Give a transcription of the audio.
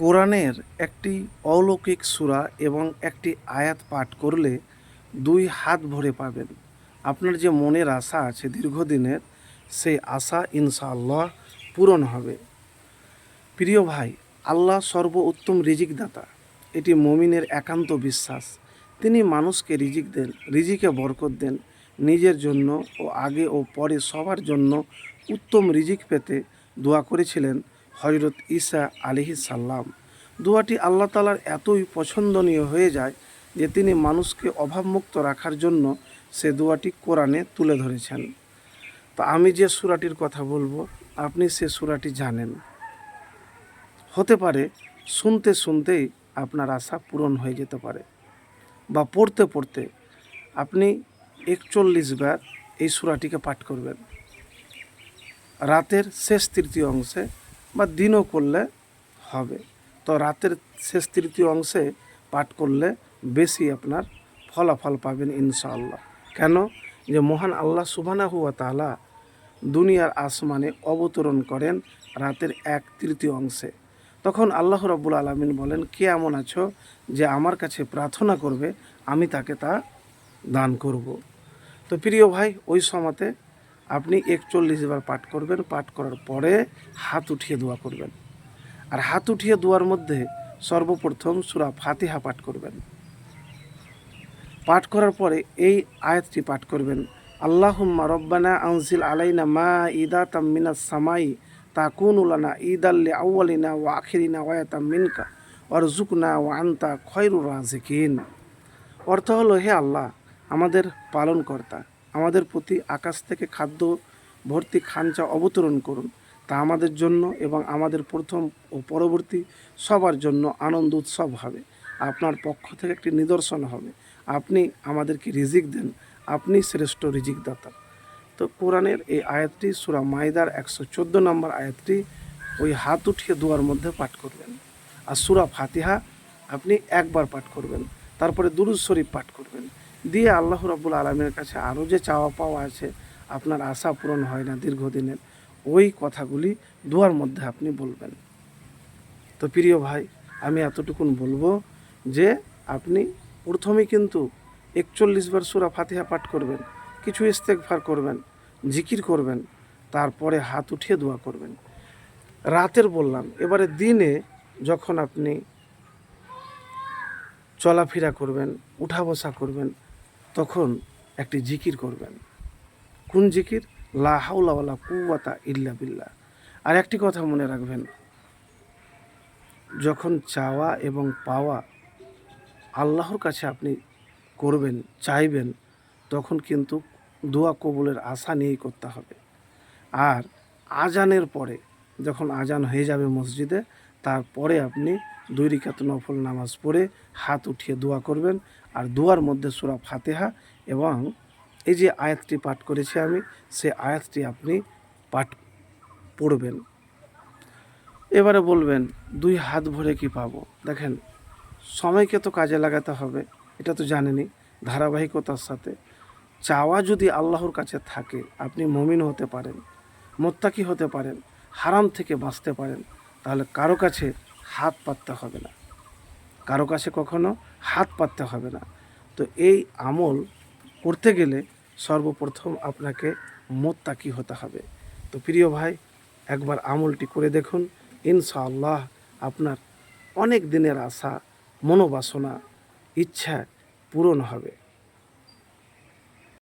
কোরআনের একটি অলৌকিক সূরা এবং একটি আয়াত পাঠ করলে দুই হাত ভরে পাবেন। আপনার যে মনের আশা আছে দীর্ঘদিনের, সেই আশা ইনশাআল্লাহ পূরণ হবে। প্রিয় ভাই, আল্লাহ সর্ব উত্তম রিজিক দাতা এটি মমিনের একান্ত বিশ্বাস। তিনি মানুষকে রিজিক দেন, রিজিকে বরকত দেন, নিজের জন্য ও আগে ও পরে সবার জন্য উত্তম রিজিক পেতে দোয়া করেছিলেন। হজরত ঈসা আলিহি সাল্লাম। দোয়াটি আল্লাহ তালার এতই পছন্দনীয় হয়ে যায় যে তিনি মানুষকে অভাবমুক্ত রাখার জন্য সে দোয়াটি কোরআনে তুলে ধরেছেন। তো আমি যে সুরাটির কথা বলব, আপনি সে সুরাটি জানেন। হতে পারে শুনতে শুনতেই আপনার আশা পূরণ হয়ে যেতে পারে বা পড়তে পড়তে আপনি একচল্লিশ বার এই সুরাটিকে পাঠ করবেন। রাতের শেষ তৃতীয় অংশে বা দিনও করলে হবে। তো রাতের শেষ তৃতীয় অংশে পাঠ করলে বেশি আপনার ফলাফল পাবেন ইনশাআল্লাহ। কেন? যে মহান আল্লাহ সুবানা হুয়া তালা দুনিয়ার আসমানে অবতরণ করেন রাতের এক তৃতীয় অংশে। তখন আল্লাহ রব্বুল আলমিন বলেন, কে এমন আছো যে আমার কাছে প্রার্থনা করবে, আমি তাকে তা দান করব? তো প্রিয় ভাই, ওই সময়তে আপনি একচল্লিশ বার পাঠ করবেন, পাঠ করার পরে হাত উঠিয়ে দোয়া করবেন। আর হাত উঠিয়ে দোয়ার মধ্যে সর্বপ্রথম সুরা ফাতিহা পাঠ করবেন। পাঠ করার পরে এই আয়াতটি পাঠ করবেন, আল্লাহুম্মা রব্বানা আনজিল আলাইনা মা ইদা তামিনা সামাই উলানা ঈদ আল্লি আউ্বালিনা ওয়া আখিরিনা ওয়াতাম মিনকা ওয়ারজুকনা ওয়া আন্তা খয়রুর রাজিকিন। অর্থ হলো, হে আল্লাহ, আমাদের পালনকর্তা আমাদের প্রতি আকাশ থেকে খাদ্য ভর্তি খাঞ্চা অবতরণ করুন। তা আমাদের জন্য এবং আমাদের প্রথম ও পরবর্তী সবার জন্য আনন্দ উৎসব হবে। আপনার পক্ষ থেকে একটি নিদর্শন হবে। আপনি আমাদেরকে রিজিক দেন। আপনি শ্রেষ্ঠ রিজিকদাতা। তো কোরআনের এই আয়াতটি সুরা মাইদার একশো চোদ্দ নম্বর আয়াতটি ওই হাত উঠিয়ে দোয়ার মধ্যে পাঠ করবেন। আর সুরা ফাতিহা আপনি একবার পাঠ করবেন। তারপরে দুরুজ শরীফ পাঠ করবেন। দিয়ে আল্লাহ রাবুল আলমের কাছে আরও যে চাওয়া পাওয়া আছে, আপনার আশা পূরণ হয় না দীর্ঘদিনের, ওই কথাগুলি দুয়ার মধ্যে আপনি বলবেন। তো প্রিয় ভাই, আমি এতটুকুন বলব যে আপনি প্রথমে কিন্তু একচল্লিশ বার সুরা ফাতিহা পাঠ করবেন, কিছু ইস্তেকফার করবেন, জিকির করবেন, তারপরে হাত উঠিয়ে দোয়া করবেন। রাতের বললাম, এবারে দিনে যখন আপনি চলাফেরা করবেন উঠা বসা করবেন, তখন একটি জিকির করবেন। কোন জিকির? লা হাওলা ওয়ালা কুওয়াতা ইল্লা বিল্লাহ। আর একটি কথা মনে রাখবেন, যখন চাওয়া এবং পাওয়া আল্লাহর কাছে আপনি করবেন, চাইবেন, তখন কিন্তু দোয়া কবুলের আশা নিয়েই করতে হবে। আর আজানের পরে, যখন আজান হয়ে যাবে মসজিদে তারপরে আপনি দুই রিকাত নফল নামাজ পড়ে হাত উঠিয়ে দোয়া করবেন। আর দোয়ার মধ্যে সুরা ফাতেহা এবং এই যে আয়াতটি পাঠ করেছি আমি সে আয়াতটি আপনি পাঠ পড়বেন। এবারে বলবেন, দুই হাত ভরে কি পাবো? দেখেন, সময়কে তো কাজে লাগাতে হবে, এটা তো জানেনই, ধারাবাহিকতার সাথে। চাওয়া যদি আল্লাহর কাছে থাকে, আপনি মমিন হতে পারেন, মোত্তাকি হতে পারেন, হারাম থেকে বাঁচতে পারেন। তাহলে কারও কাছে হাত পাততে হবে না। কারও কাছে কখনো হাত পাততে হবে না। তো এই আমল করতে গেলে সর্বপ্রথম আপনাকে মোত্তাকি হতে হবে। তো প্রিয় ভাই, একবার আমলটি করে দেখুন। ইনশাআল্লাহ আপনার অনেক দিনের আশা, মনোবাসনা, ইচ্ছা পূরণ হবে।